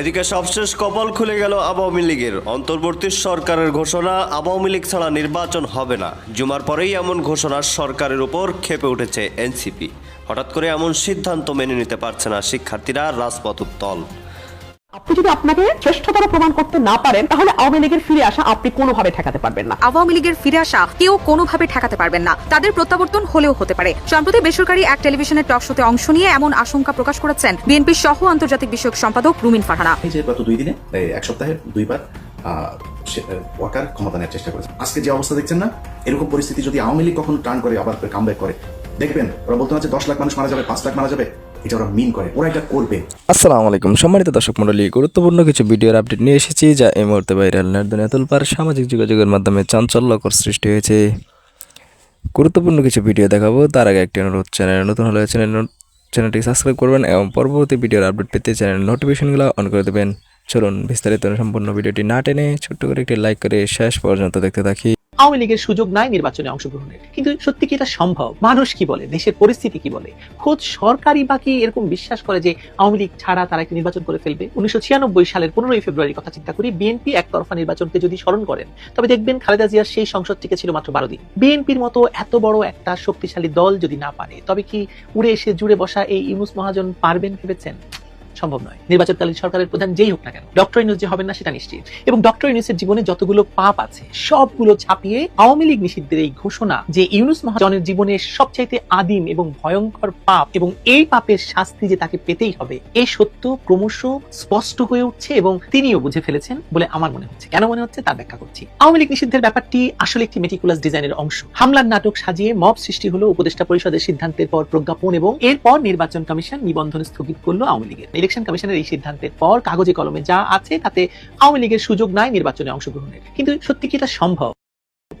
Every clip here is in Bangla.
এদিকে সবশেষ কপাল খুলে গেল আওয়ামী লীগের। অন্তর্বর্তী সরকারের ঘোষণা, আওয়ামী লীগ ছাড়া নির্বাচন হবে না। জুমার পরেই এমন ঘোষণা সরকারের উপর খেপে উঠেছে এনসিপি। হঠাৎ করে এমন সিদ্ধান্ত মেনে নিতে পারছে না শিক্ষার্থীরা রাজপথ উত্তল। আপনি যদি আপনাকে শ্রেষ্ঠতর প্রমাণ করতে না পারেন তাহলে আওয়ামী লীগের ফিরে আসা আপনি কোনোভাবে ঠেকাতে পারবেন না। আওয়ামী লীগের ফিরে আসা কেউ কোনোভাবে ঠেকাতে পারবেন না। তাদের প্রত্যাবর্তন হলেও হতে পারে। সম্প্রতি বেসরকারি এক টেলিভিশনের টক শোতে অংশ নিয়ে এমন আশঙ্কা প্রকাশ করেছেন বিএনপির সহ আন্তর্জাতিক বিষয়ক সম্পাদক রুমিন ফারহানা। এই যে গত দুই দিনে এক সপ্তাহে দুইবার ওয়াকার ক্ষমতা নেওয়ার চেষ্টা করেছে। আজকে যে অবস্থা দেখছেন না এরকম পরিস্থিতি যদি আওয়ামী লীগ কখনো টার্ন করে আবার কাম করে দেখবেন ওরা বলতে হচ্ছে দশ লাখ মানুষ মারা যাবে পাঁচ লাখ মারা যাবে। এটা ওরা মিন করে, ওরা এটা করবে। আসসালামু আলাইকুম। সম্মানিত দর্শক মণ্ডলী, গুরুত্বপূর্ণ কিছু ভিডিওর আপডেট নিয়ে এসেছি যা এই মুহূর্তে ভাইরাল দুনিয়া তুলপার সামাজিক যোগাযোগের মাধ্যমে চাঞ্চল্যকর সৃষ্টি হয়েছে। গুরুত্বপূর্ণ কিছু ভিডিও দেখাবো। তার আগে একটি অনুরোধ চ্যানেল নতুন হলে চ্যানেল চ্যানেলটি সাবস্ক্রাইব করবেন এবং পরবর্তী ভিডিওর আপডেট পেতে চ্যানেল নোটিফিকেশনগুলো অন করে দেবেন। চলুন বিস্তারিত সম্পূর্ণ ভিডিওটি না টেনে ছোট্ট করে একটি লাইক করে শেষ পর্যন্ত দেখতে থাকি। আওয়ামী লীগের সুযোগ নাই নির্বাচনে অংশগ্রহণের। কিন্তু সত্যি কি এটা সম্ভব? মানুষ কি বলে? দেশের পরিস্থিতি কি বলে? খোদ সরকারি বাকি এরকম বিশ্বাস করে যে আওয়ামী লীগ ছাড়া তারা একটি নির্বাচন করে ফেলবে? উনিশশো ছিয়ানব্বই সালের পনেরোই ফেব্রুয়ারির কথা চিন্তা করি, বিএনপি একতরফা নির্বাচনকে যদি স্মরণ করেন, তবে দেখবেন খালেদা জিয়ার সেই সংসদ টিকে ছিল মাত্র বারো দিন। বিএনপির মতো এত বড় একটা শক্তিশালী দল যদি না পারে, তবে কি উড়ে এসে জুড়ে বসা এই ইউনুস মহাজন পারবেন ভেবেছেন? সম্ভব নয়। নির্বাচনকালীন সরকারের প্রধান যেই হোক না কেন, ডক্টর ইউনুস যে হবেন না সেটা নিশ্চিত। এবং ডক্টর ইউনুসের জীবনে যতগুলো পাপ আছে, সবগুলো ছাপিয়ে আওয়ামী লীগ নিষিদ্ধের এই ঘোষণা যে ইউনুস মহাজনের জীবনের সবচাইতে আদিম এবং ভয়ঙ্কর পাপ এবং এই পাপের শাস্তি যে তাকে পেতেই হবে এই সত্য ক্রমশ স্পষ্ট হয়ে উঠছে এবং তিনিও বুঝে ফেলেছেন বলে আমার মনে হচ্ছে। কেন মনে হচ্ছে তার ব্যাখ্যা করছি। আওয়ামী লীগ নিষিদ্ধের ব্যাপারটি আসলে একটি মেটিকুলাস ডিজাইনের অংশ। হামলার নাটক সাজিয়ে মব সৃষ্টি হলো উপদেষ্টা পরিষদের সিদ্ধান্তের পর প্রজ্ঞাপন এবং এরপর নির্বাচন কমিশন নিবন্ধন স্থগিত করল আওয়ামী লীগের। ইলেকশন কমিশনের এই সিদ্ধান্তের পর কাগজে কলমে যা আছে তাতে আওয়ামী লীগের সুযোগ নাই নির্বাচনে অংশগ্রহণের। কিন্তু সত্যি কি এটা সম্ভব?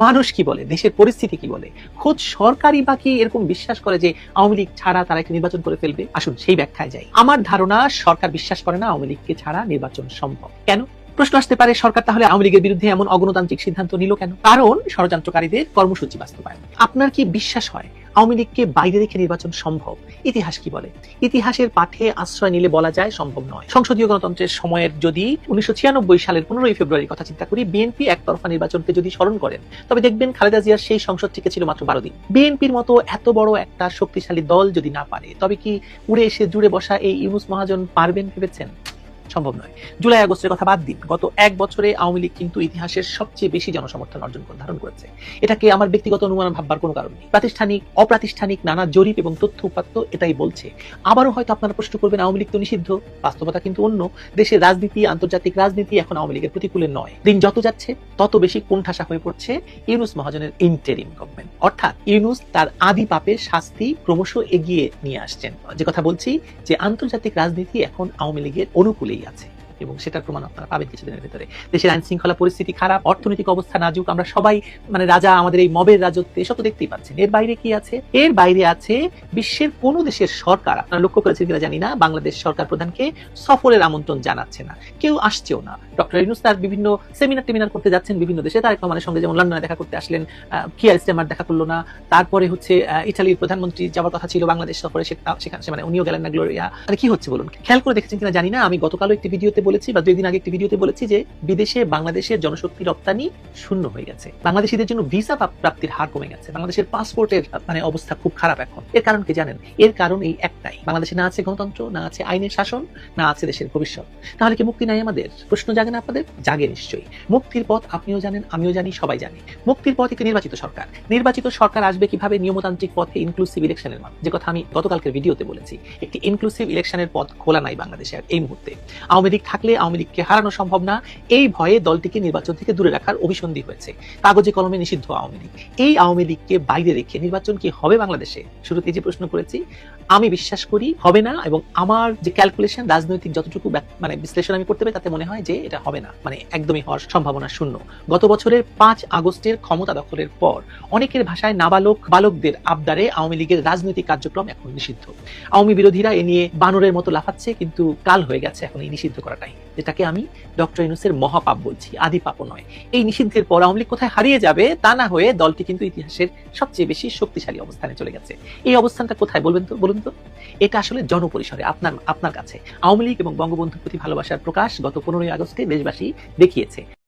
মানুষ কি বলে? দেশের পরিস্থিতি কি বলে? খোদ সরকারি বাকি এরকম বিশ্বাস করে যে আওয়ামী লীগ ছাড়া তারা একটি নির্বাচন করে ফেলবে? আসুন সেই ব্যাখ্যায় যাই। আমার ধারণা, সরকার বিশ্বাস করে না আওয়ামী লীগকে ছাড়া নির্বাচন সম্ভব। কেন? প্রশ্ন আসতে পারে, সরকার তাহলে আওয়ামী লীগের বিরুদ্ধে এমন অগণতান্ত্রিক সিদ্ধান্ত নিল কেন? কারণ ষড়যন্ত্রকারীদের কর্মসূচি বাস্তবায়ন। আপনার কি বিশ্বাস হয় আওয়ামী লীগকে বাইরে রেখে নির্বাচন সম্ভব? ইতিহাস কি বলে? ইতিহাসের পাঠে আশ্রয় নিলে বলা যায় সম্ভব নয়। সংসদীয় গণতন্ত্রের সময়ের যদি উনিশশো সালের পনেরোই ফেব্রুয়ারির কথা চিন্তা করি বিএনপি একতরফা নির্বাচনকে যদি স্মরণ করেন, তবে দেখবেন খালেদা জিয়ার সেই সংসদ থেকে ছিল মাত্র বারো দিন। বিএনপির মতো এত বড় একটা শক্তিশালী দল যদি না পারে, তবে কি উড়ে এসে জুড়ে বসা এই ইউনুস মহাজন পারবেন ভেবেছেন? সম্ভব নয়। জুলাই আগস্টের কথা বাদ দিন। গত এক বছরে আওয়ামী লীগ কিন্তু ইতিহাসের সবচেয়ে বেশি জনসমর্থন অর্জন ধারণ করেছে। এটাকে আমার ব্যক্তিগত অনুমান ভাববার কোনো কারণ নেই। প্রাতিষ্ঠানিক, অপ্রাতিষ্ঠানিক, নানা জরিপ এবং তথ্য উপাত্ত এটাই বলছে। আবারও হয়তো আপনারা প্রশ্ন করবেন, আওয়ামী লীগ তো নিষিদ্ধ। বাস্তবতা কিন্তু অন্য। দেশের রাজনীতি, আন্তর্জাতিক রাজনীতি এখন আওয়ামী লীগের প্রতিকূলে নয়। দিন যত যাচ্ছে, তত বেশি কোণঠাসা হয়ে পড়ছে ইউনুস মহাজনের ইন্টারিম গভর্নমেন্ট অর্থাৎ ইউনুস তার আদি পাপের শাস্তি ক্রমশ এগিয়ে নিয়ে আসছেন। যে কথা বলছি, যে আন্তর্জাতিক রাজনীতি এখন আওয়ামী লীগের অনুকূলেই আছে এবং সেটার প্রমাণ আপনারা পাবেন কিছুদিনের ভিতরে। দেশের আইন শৃঙ্খলা পরিস্থিতি খারাপ, অর্থনৈতিক অবস্থা নাজুক, আমরা সবাই মানে রাজা আমাদের এই মবের রাজত্বে, এসব তো দেখতেই পাচ্ছেন। এর বাইরে কি আছে? এর বাইরে আছে বিশ্বের কোন দেশের সরকার, আপনারা লক্ষ্য করেছেন কিনা জানি না, বাংলাদেশ সরকার প্রধানকে সফরের আমন্ত্রণ জানাচ্ছে না। কেউ আসছেও না। ডক্টর ইউনুস তার বিভিন্ন সেমিনার টেমিনার করতে যাচ্ছেন বিভিন্ন দেশে। তারেক রহমানের সঙ্গে যেমন লন্ডনে দেখা করতে আসলেন কিয়ার স্টেমার দেখা করল না। তারপরে হচ্ছে ইটালির প্রধানমন্ত্রী যাওয়ার কথা ছিল বাংলাদেশ সফরে সেখানে মানে উনিও গেলেন না, গ্লোরিয়া। মানে কি হচ্ছে বলুন? খেয়াল করে দেখেছেন কিনা জানি না। আমি গতকালও একটি ভিডিওতে বলেছি বা দুই দিন আগে একটি ভিডিওতে বলেছি যে বিদেশে বাংলাদেশের জনশক্তি রপ্তানি শূন্য হয়ে গেছে। বাংলাদেশিদের জন্য ভিসা প্রাপ্তির হার কমে গেছে। বাংলাদেশের পাসপোর্টের মানে অবস্থা খুব খারাপ এখন। এর কারণ কি জানেন? এর কারণ এই একটাই। বাংলাদেশে না আছে গণতন্ত্র, না আছে আইনের শাসন, না আছে দেশের ভবিষ্যৎ। তাহলে কি মুক্তি নাই আমাদের? প্রশ্ন জাগে না আপনাদের? জাগে নিশ্চয়ই। মুক্তির পথ আপনিও জানেন, আমিও জানি, সবাই জানি। মুক্তির পথ একটি নির্বাচিত সরকার। নির্বাচিত সরকার আসবে কীভাবে নিয়মতান্ত্রিক পথে ইনক্লুসিভ ইলেকশনের মাধ্যমে? যে কথা আমি গতকালকের ভিডিওতে বলেছি, একটি ইনক্লুসিভ ইলেকশনের পথ খোলা নাই বাংলাদেশে এই মুহূর্তে। আওয়ামী লীগ থাকলে আওয়ামী লীগকে হারানো সম্ভব না। এই ভয়ে দলটিকে নির্বাচন থেকে দূরে রাখার অভিসন্ধি হয়েছে। কাগজে কলমে নিষিদ্ধ আওয়ামী লীগ। এই আওয়ামী লীগকে বাইরে রেখে নির্বাচন কি হবে বাংলাদেশে? শুরুতে যে প্রশ্ন করেছি, আমি বিশ্বাস করি হবে না এবং আমার যে ক্যালকুলেশন রাজনৈতিক যতটুকু মানে বিশ্লেষণ আমি করতে পারি, তাতে মনে হয় যে এটা হবে না। মানে একদমই হওয়ার সম্ভাবনা শূন্য। গত বছরের পাঁচ আগস্টের ক্ষমতা দখলের পর অনেকের ভাষায় নাবালক বালকদের আবদারে আওয়ামী লীগের রাজনৈতিক কার্যক্রম এখন নিষিদ্ধ। আওয়ামী বিরোধীরা এ নিয়ে বানরের মতো লাফাচ্ছে, কিন্তু কাল হয়ে গেছে এখন এই নিষিদ্ধ করাটাই। যেটাকে আমি ডক্টর ইউনুসের মহাপাপ বলছি, আদি পাপ নয়। এই নিষিদ্ধের পর আওয়ামী লীগ কোথায় হারিয়ে যাবে তা না হয়ে দলটি কিন্তু ইতিহাসের সবচেয়ে বেশি শক্তিশালী অবস্থানে চলে গেছে। এই অবস্থানটা কোথায় বলবেন তো? বলুন তো। এটা আসলে জনপরিসরে, আপনার আপনার কাছে। আওয়ামী লীগ এবং বঙ্গবন্ধুর প্রতি ভালোবাসার প্রকাশ গত পনেরোই আগস্টে দেশবাসী দেখিয়েছে।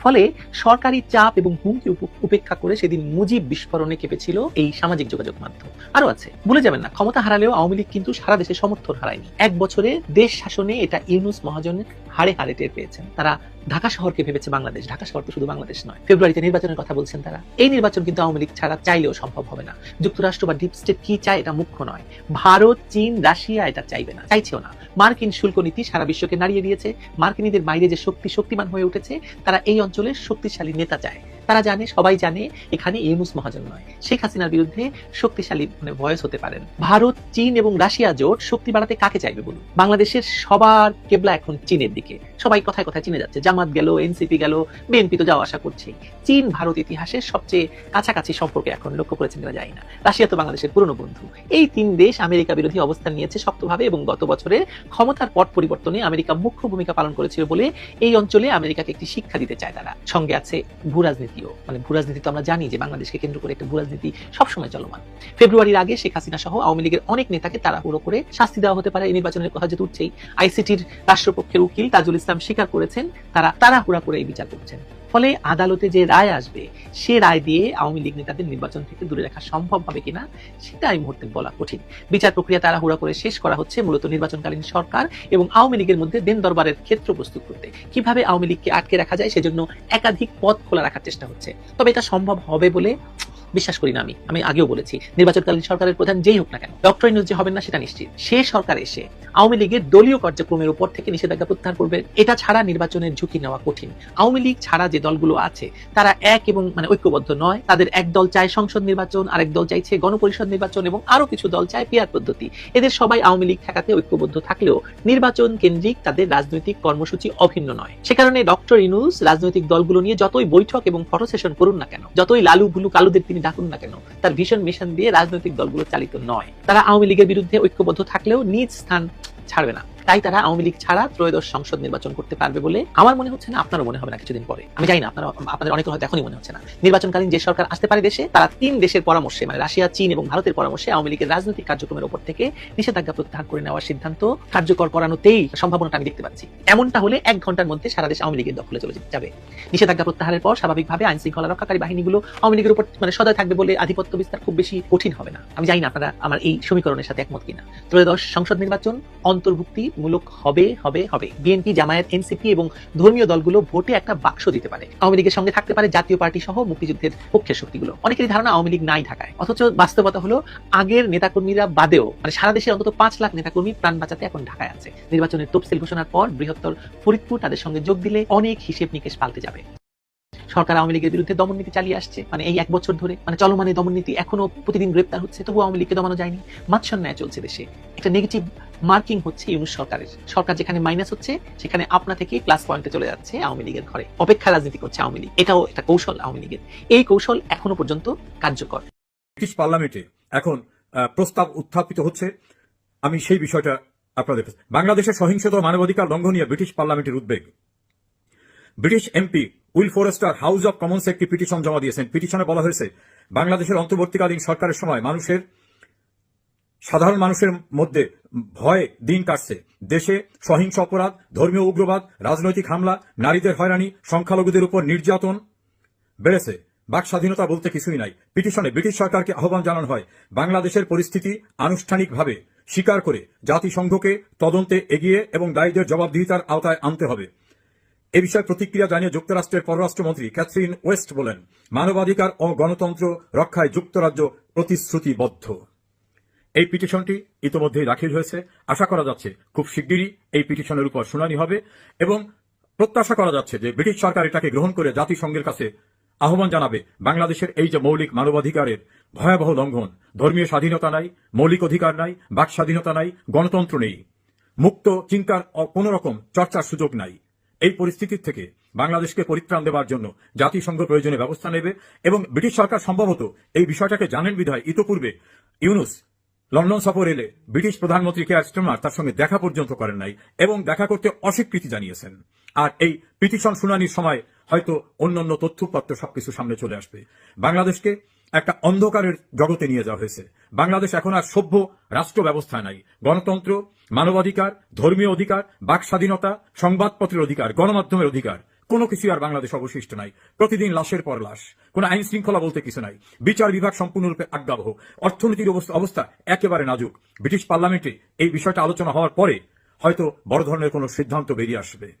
ফলে সরকারি চাপ এবং হুমকি উপ- উপেক্ষা করে সেদিন মুজিব বিস্ফোরণে কেঁপেছিল এই সামাজিক যোগাযোগ মাধ্যম। আরও আছে, ভুলে যাবেন না, ক্ষমতা হারালেও আওয়ামী লীগ কিন্তু সারা দেশে সমর্থন হারায়নি। এক বছরে দেশ শাসনে এটা ইউনুস মহাজন হারে হাড়ে টের পেয়েছেন। তারা ঢাকা শহরকে ভেবেছে বাংলাদেশ। ঢাকা শহর তো শুধু বাংলাদেশ নয়। ফেব্রুয়ারিতে নির্বাচনের কথা বলছেন তারা। এই নির্বাচন কিন্তু আওয়ামী লীগ ছাড়া চাইলেও সম্ভব হবে না। যুক্তরাষ্ট্র বা ডিপ স্টেট কি চায় এটা মুখ্য নয়। ভারত, চীন, রাশিয়া এটা চাইবে না। চাইছেও না। মার্কিন শুল্ক নীতি সারা বিশ্বকে নাড়িয়ে দিয়েছে। মার্কিনীদের বাইরে যে শক্তি শক্তিমান হয়ে উঠেছে, তারা এই অঞ্চলের শক্তিশালী নেতা চায়। তারা জানে, সবাই জানে, এখানে ইউনুস মহাজন নয়। শেখ হাসিনার বিরুদ্ধে শক্তিশালী মানে ভয়েস হতে পারেন। ভারত, চীন এবং রাশিয়া জোট শক্তি বাড়াতে কাকে চাইবে বলুন? বাংলাদেশের সবার কেবলা এখন চীনের দিকে। সবাই কথায় কথায় চীনে যাচ্ছে। জামাত গেল, এনসিপি গেল, বিএনপি তো যাওয়া আসা করছে চীন, ভারত ইতিহাসের সবচেয়ে কাছাকাছি সম্পর্কে এখন, লক্ষ্য করেছেন কিনা যায় না। রাশিয়া তো বাংলাদেশের পুরনো বন্ধু। এই তিন দেশ আমেরিকা বিরোধী অবস্থান নিয়েছে শক্তভাবে এবং গত বছরের ক্ষমতার পট পরিবর্তনে আমেরিকা মুখ্য ভূমিকা পালন করেছিল বলে এই অঞ্চলে আমেরিকাকে একটি শিক্ষা দিতে চায় তারা। সঙ্গে আছে ভূ রাজনীতিও মানে ভূ রাজনীতি তো আমরা জানি যে বাংলাদেশকে কেন্দ্র করে একটা ভূ রাজনীতি সবসময় চলমান। ফেব্রুয়ারির আগে শেখ হাসিনা সহ আওয়ামী লীগের অনেক নেতাকে তারা তাড়াহুড়ো করে শাস্তি দেওয়া হতে পারে। এই নির্বাচনের কথা যেহেতু উঠছেই আইসিটির রাষ্ট্রপক্ষের উকিল তাজুল ইসলাম স্বীকার করেছেন, তারা তাড়াহুড়া করে এই বিচার করছেন। ফলে আদালতে যে রায় আসবে, সে রায় দিয়ে আওয়ামী লীগ নেতাদের নির্বাচন থেকে দূরে রাখা সম্ভব হবে কিনা, সেটা এই মুহূর্তে বলা কঠিন। বিচার প্রক্রিয়া তাড়াহুড়া করে শেষ করা হচ্ছে মূলত নির্বাচনকালীন সরকার এবং আওয়ামী লীগের মধ্যে দেন দরবারের ক্ষেত্র প্রস্তুত করতে। কীভাবে আওয়ামী লীগকে আটকে রাখা যায় সেজন্য একাধিক পথ খোলা রাখার চেষ্টা হচ্ছে। তবে এটা সম্ভব হবে বলে বিশ্বাস করি না আমি আমি আগেও বলেছি, নির্বাচনকালীন সরকারের প্রধান যেই হোক না কেন ডক্টর ইনুজ যে হবেন না সেটা নিশ্চিত। সে সরকার এসে আওয়ামী লীগের দলীয় কার্যক্রমের উপর থেকে নিষেধাজ্ঞা প্রত্যাহার করবে, এটা ছাড়া নির্বাচনের ঝুঁকি নেওয়া কঠিন। আওয়ামী লীগ ছাড়া যে দলগুলো আছে, তারা এক এবং মানে ঐক্যবদ্ধ নয়, তাদের এক দল চায় সংসদ নির্বাচন, আরেক দল চাইছে গণপরিষদ নির্বাচন এবং আরও কিছু দল চায় পিয়ার পদ্ধতি। এদের সবাই আওয়ামী লীগ ঠেকাতে ঐক্যবদ্ধ থাকলেও নির্বাচন কেন্দ্রিক তাদের রাজনৈতিক কর্মসূচি অভিন্ন নয়। সে কারণে ডক্টর ইনুস রাজনৈতিক দলগুলো নিয়ে যতই বৈঠক এবং ফটো সেশন করুন না কেন, যতই লালু ভুলু কালুদের তিনি ডাকুন না কেন? তার ভীষণ মিশন দিয়ে রাজনৈতিক দলগুলো চালিত নয়। তারা আওয়ামী লীগের বিরুদ্ধে ঐক্যবদ্ধ থাকলেও নিজ স্থান ছাড়বে না। তাই তারা আওয়ামী লীগ ছাড়া ত্রয়োদশ সংসদ নির্বাচন করতে পারবে বলে আমার মনে হচ্ছে না, আপনারও মনে হবে না কিছুদিন পরে। আমি জানি না আপনারা আপনাদের অনেকের হয়তো এখনই মনে হচ্ছে না। নির্বাচনকালীন যে সরকার আসতে পারে দেশে, তারা তিন দেশের পরামর্শে মানে রাশিয়া, চীন এবং ভারতের পরামর্শে আওয়ামী লীগের রাজনৈতিক কার্যক্রমের উপর থেকে নিষেধাজ্ঞা প্রত্যাহার করে নেওয়ার সিদ্ধান্ত কার্যকর করানোতেই সম্ভাবনাটা আমি দেখতে পাচ্ছি। এমনটা হলে এক ঘণ্টার মধ্যে সারা দেশ আওয়ামী লীগের দখলে চলে যাবে। নিষেধাজ্ঞা প্রত্যাহারের পর স্বাভাবিকভাবে আইন শৃঙ্খলা রক্ষাকারী বাহিনীগুলো আওয়ামী লীগের উপর মানে সদয় থাকবে বলে আধিপত্য বিস্তার খুব বেশি কঠিন হবে না। আমি জানি না আপনারা আমার এই সমীকরণের সাথে একমত কিনা। ত্রয়োদশ সংসদ নির্বাচন অন্তর্ভুক্তিমূলক হবে হবে হবে। বিএনপি জামায়াত এনসিপি এবং ধর্মীয় দলগুলো ভোটে একটা বাক্স দিতে পারে। আওয়ামী লীগের সঙ্গে থাকতে পারে জাতীয় পার্টি সহ মুক্তিযুদ্ধের পক্ষের শক্তিগুলো। অনেকেরই ধারণা আওয়ামী লীগ নাই ঢাকায়। অথচ বাস্তবতা হলো, আগের নেতাকর্মীরা বাদেও মানে সারা দেশে অন্তত পাঁচ লাখ নেতাকর্মী প্রাণ বাঁচাতে এখন ঢাকায় আছে। নির্বাচনের তফসিল ঘোষণার পর বৃহত্তর ফরিদপুর তাদের সঙ্গে যোগ দিলে অনেক হিসেব নিকেশ পাল্টে যাবে। সরকার আওয়ামী লীগের বিরুদ্ধে দমন নীতি চালিয়ে আসছে। মানে এই এক বছর ধরে মানে চলমানে দমন নীতি এখনও প্রতিদিন গ্রেপ্তার হচ্ছে তবু আওয়ামী লীগকে দমানো যায়নি। মাৎসর ন্যায় চলছে দেশে। একটা নেগেটিভ মার্কিং হচ্ছে ইউনুস সরকারের। সরকার যেখানে মাইনাস হচ্ছে, সেখানে আপনা থেকে প্লাস পয়েন্টে চলে যাচ্ছে আওয়ামী লীগের ঘরে। অপেক্ষা রাজনীতি করছে আওয়ামী লীগ। এটাও একটা কৌশল আওয়ামী লীগের। এই কৌশল এখনও পর্যন্ত কার্যকর। ব্রিটিশ পার্লামেন্টে এখন প্রস্তাব উত্থাপিত হচ্ছে। আমি সেই বিষয়টা আপনাদের বাংলাদেশের সহিংসত মানবাধিকার লঙ্ঘন নিয়ে ব্রিটিশ পার্লামেন্টের উদ্বেগ। British MP Will Forrester House of Commons একটি পিটিশন জমা দিয়েছেন। পিটিশনে বলা হয়েছে, বাংলাদেশের অন্তর্বর্তীকালীন সরকারের সময় মানুষের, সাধারণ মানুষের মধ্যে ভয় দিন কাটছে। দেশে সহিংস অপরাধ, ধর্মীয় উগ্রবাদ, রাজনৈতিক হামলা, নারীদের হয়রানি, সংখ্যালঘুদের উপর নির্যাতন বেড়েছে। বাক স্বাধীনতা বলতে কিছুই নাই। পিটিশনে ব্রিটিশ সরকারকে আহ্বান জানানো হয়, বাংলাদেশের পরিস্থিতি আনুষ্ঠানিকভাবে স্বীকার করে জাতিসংঘকে তদন্তে এগিয়ে এবং দায়ীদের জবাবদিহিতার আওতায় আনতে হবে। এ বিষয়ে প্রতিক্রিয়া জানিয়ে যুক্তরাষ্ট্রের পররাষ্ট্রমন্ত্রী ক্যাথরিন ওয়েস্ট বলেন, মানবাধিকার ও গণতন্ত্র রক্ষায় যুক্তরাজ্য প্রতিশ্রুতিবদ্ধ। এই পিটিশনটি ইতোমধ্যেই দাখিল হয়েছে। আশা করা যাচ্ছে খুব শিগগিরই এই পিটিশনের উপর শুনানি হবে এবং প্রত্যাশা করা যাচ্ছে যে ব্রিটিশ সরকার এটাকে গ্রহণ করে জাতিসংঘের কাছে আহ্বান জানাবে, বাংলাদেশের এই যে মৌলিক মানবাধিকারের ভয়াবহ লঙ্ঘন, ধর্মীয় স্বাধীনতা নাই, মৌলিক অধিকার নাই, বাক স্বাধীনতা নাই, গণতন্ত্র নেই, মুক্ত, চিন্তার কোন রকম চর্চার সুযোগ নাই। এই পরিস্থিতির থেকে বাংলাদেশকে পরিত্রাণ দেওয়ার জন্য জাতিসংঘ প্রয়োজনে ব্যবস্থা নেবে এবং ব্রিটিশ সরকার সম্ভবত এই বিষয়টাকে জানেন বিধায় ইতোপূর্বে ইউনুস লন্ডন সফর এলে ব্রিটিশ প্রধানমন্ত্রী কেয়ার স্টারমার তার সঙ্গে দেখা পর্যন্ত করেন নাই এবং দেখা করতে অস্বীকৃতি জানিয়েছেন। আর এই পিটিশন শুনানির সময় হয়তো অন্যান্য তথ্যপত্র সবকিছু সামনে চলে আসবে। বাংলাদেশকে একটা অন্ধকারের জগতে নিয়ে যাওয়া হয়েছে। বাংলাদেশ এখন আর সভ্য রাষ্ট্র ব্যবস্থা নাই। গণতন্ত্র, মানবাধিকার, ধর্মীয় অধিকার, বাক স্বাধীনতা, সংবাদপত্রের অধিকার, গণমাধ্যমের অধিকার, কোনো কিছু আর বাংলাদেশ অবশিষ্ট নাই। প্রতিদিন লাশের পর লাশ, কোনো আইন শৃঙ্খলা বলতে কিছু নাই। বিচার বিভাগ সম্পূর্ণরূপে আজ্ঞাবহ। অর্থনীতির অবস্থা অবস্থা একেবারে নাজুক। ব্রিটিশ পার্লামেন্টে এই বিষয়টা আলোচনা হওয়ার পরে হয়তো বড় ধরনের কোনো সিদ্ধান্ত বেরিয়ে আসবে।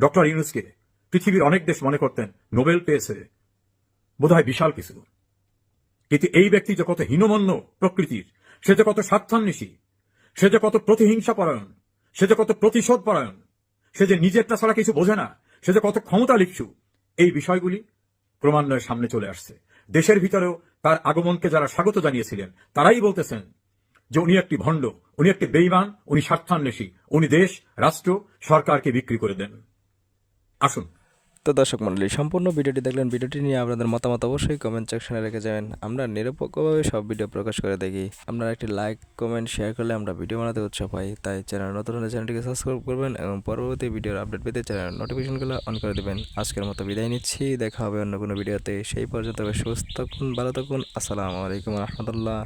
ডক্টর ইউনুসকে পৃথিবীর অনেক দেশ মনে করতেন, নোবেল পেয়েছে। বোধহয় বিশাল কিছু। কিন্তু এই ব্যক্তি যে কত হীনমন্য প্রকৃতির, সে যে কত স্বার্থান্বেষী, সে যে কত প্রতিহিংসা পরায়ণ, সে যে কত প্রতিশোধ পরায়ণ, সে যে নিজেরটা ছাড়া কিছু বোঝে না, সে যে কত ক্ষমতা লিখছু এই বিষয়গুলি ক্রমান্বয়ে সামনে চলে আসছে। দেশের ভিতরেও তার আগমনকে যারা স্বাগত জানিয়েছিলেন, তারাই বলতেছেন যে উনি একটি ভণ্ড, উনি একটি বেইমান উনি স্বার্থান্বেষী, উনি দেশ, রাষ্ট্র, সরকারকে বিক্রি করে দেন। আসুন। তো দর্শক মণ্ডলী, সম্পূর্ণ ভিডিওটি দেখলেন, ভিডিওটি নিয়ে আপনাদের মতামত অবশ্যই কমেন্ট সেকশনে রেখে যাবেন। আমরা নিরপেক্ষভাবে সব ভিডিও প্রকাশ করে দেখি। আপনারা একটি লাইক কমেন্ট শেয়ার করলে আমরা ভিডিও বানাতে উৎসাহ পাই তাই চ্যানেল নতুন হলে চ্যানেলটিকে সাবস্ক্রাইব করবেন এবং পরবর্তী ভিডিওর আপডেট পেতে চ্যানেল নোটিফিকেশনগুলো অন করে দেবেন। আজকের মতো বিদায় নিচ্ছি। দেখা হবে অন্য কোনো ভিডিওতে। সেই পর্যন্ত সুস্থ থাকুন, ভালো থাকুন। আসসালামু আলাইকুম রহমতুল্লাহ।